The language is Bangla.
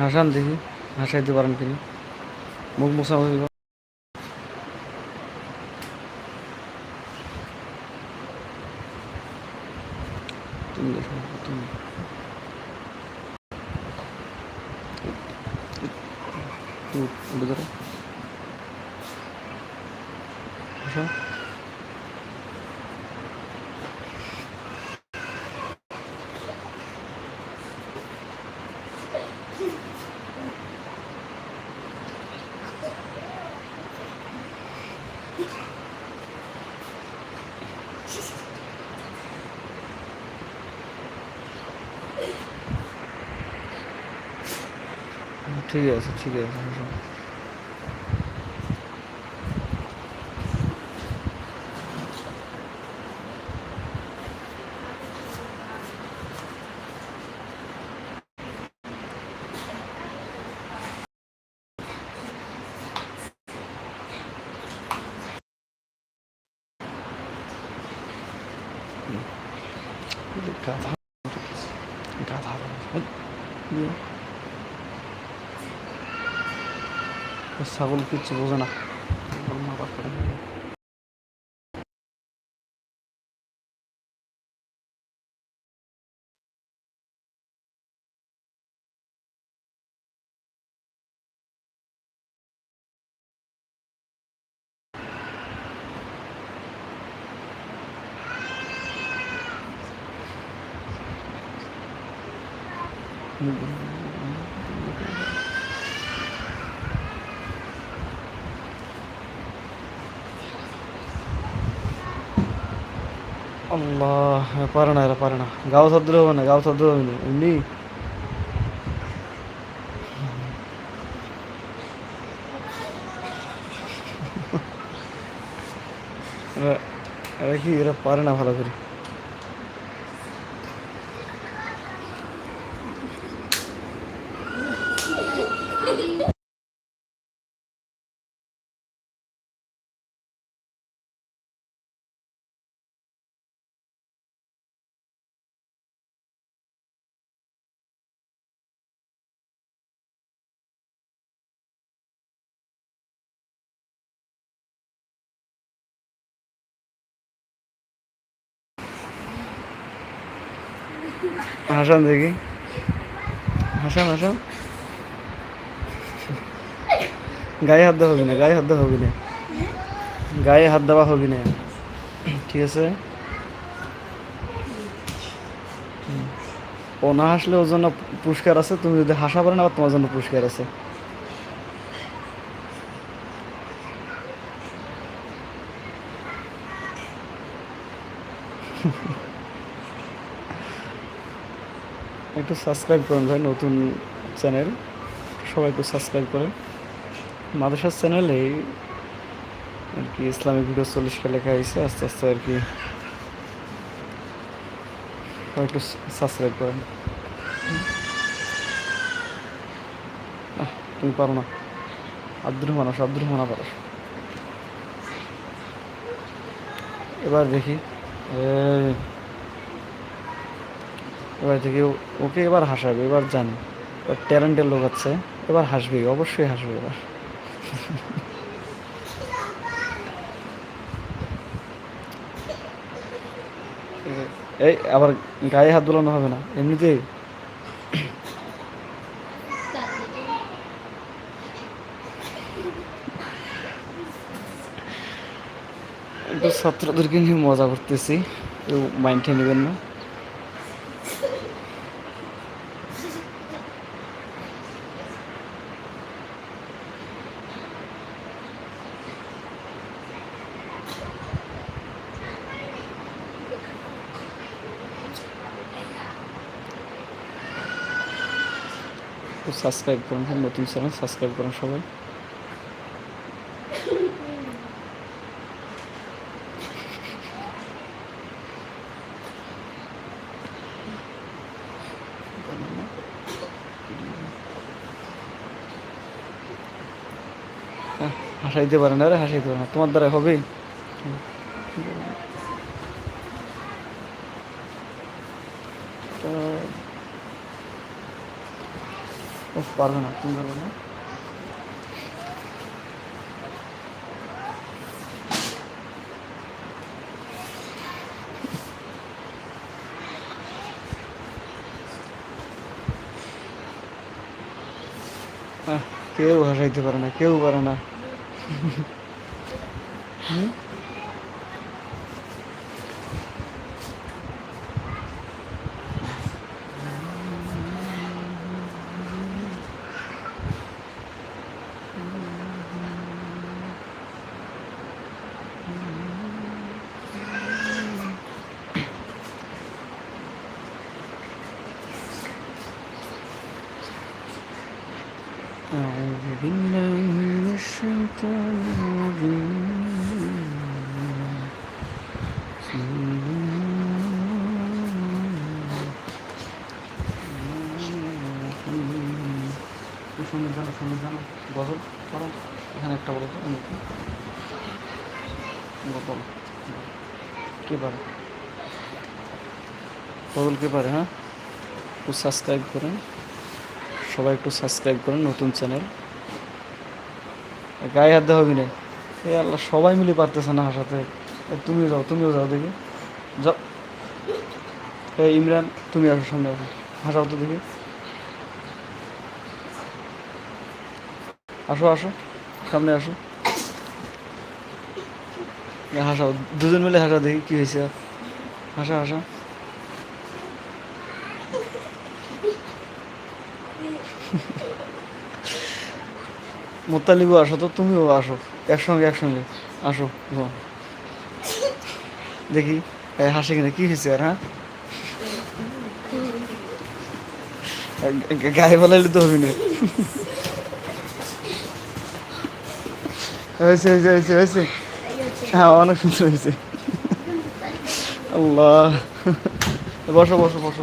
হাসান দেখি হাসাইতে পারেন কিনা। মুখ মুছামুছি কর। তুমি ঠিক আছে ঠিক আছে হাসো। গাধা গাধা ছাগল কিচ্ছু বোঝে না। ছাগল আল্লাহ, পারে না এরা, পারে না। গাও শব্দ হবে না, গাও সদ্র হবে না। এমনি। এরা কি, এরা পারে না ভালো করে। হাসান দেখি। হাসান হাসান। গায়ে হাত দেওয়া হবে না, গায়ে হাত দেওয়া হবে না। গায়ে হাত দেওয়া হবে না। ঠিক আছে? ও না হাসলে ওর জন্য পুরস্কার আছে, তুমি যদি হাসা পারে না তোমার জন্য পুরস্কার আছে। একটু সাবস্ক্রাইব করুন ভাই, নতুন চ্যানেল সবাই একটু সাবস্ক্রাইব করেন। মাদ্রাসার চ্যানেলে আর কি ইসলামিক ভিডিও চল্লিশটা লেখা হয়েছে, আস্তে আস্তে আর কি একটু সাবস্ক্রাইব করেন। তুমি পারো না। আব্দুর রহমান আসো, আব্দুর রহমান আবার এবার দেখি। এবার থেকে ওকে এবার হাসাবে, এবার জানি। এবার ট্যালেন্টের লোক আছে, এবার হাসবে, অবশ্যই হাসবে এবার। এই, আবার গায়ে হাত দোলানো হবে না এমনিতেই ছাত্রদেরকে নিয়ে মজা করতেছি, কেউ মাইন্ডে নেবেন না। তো সাবস্ক্রাইব করুন হ্যাঁ, নতুন চ্যানেল সাবস্ক্রাইব করুন সবাই। হ্যাঁ, হাসাইতে পারে না হাসাইতে পারে না। তোমার দ্বারা হবে। তা পারবে না তুমি পারবে না। কেউ হাসাইতে পারে না কেউ পারে না। Mm-hmm. বলো কে পারে? গজল কে পারে হ্যাঁ? একটু সাবস্ক্রাইব করেন। সবাই একটু সাবস্ক্রাইব করেন, নতুন চ্যানেল গায়ে হাত দেওয়া হবে না। এ আল্লাহ, সবাই মিলে পারতেছে না হাসাতে তুমিও যাও তুমিও যাও দেখি। যাও। এই ইমরান, তুমি আসো সামনে আসো। হাসাও তো দেখি। আসো আসো। সামনে আসো। হাসাও দুজন মিলে হাসা, দেখি কি হয়েছে হাসা হাসা। মোত্তালিবু, আসো তো, তুমিও আসো। একসঙ্গে একসঙ্গে। আসো দেখি হাসি কিনা, কি হয়েছে আর হ্যাঁ? গায়ে বলাইলে তো হবি না। হয়েছে হয়েছে হয়েছে হয়েছে হ্যাঁ অনেক সুন্দর হয়েছে। আল্লাহ। বসো বসো বসো।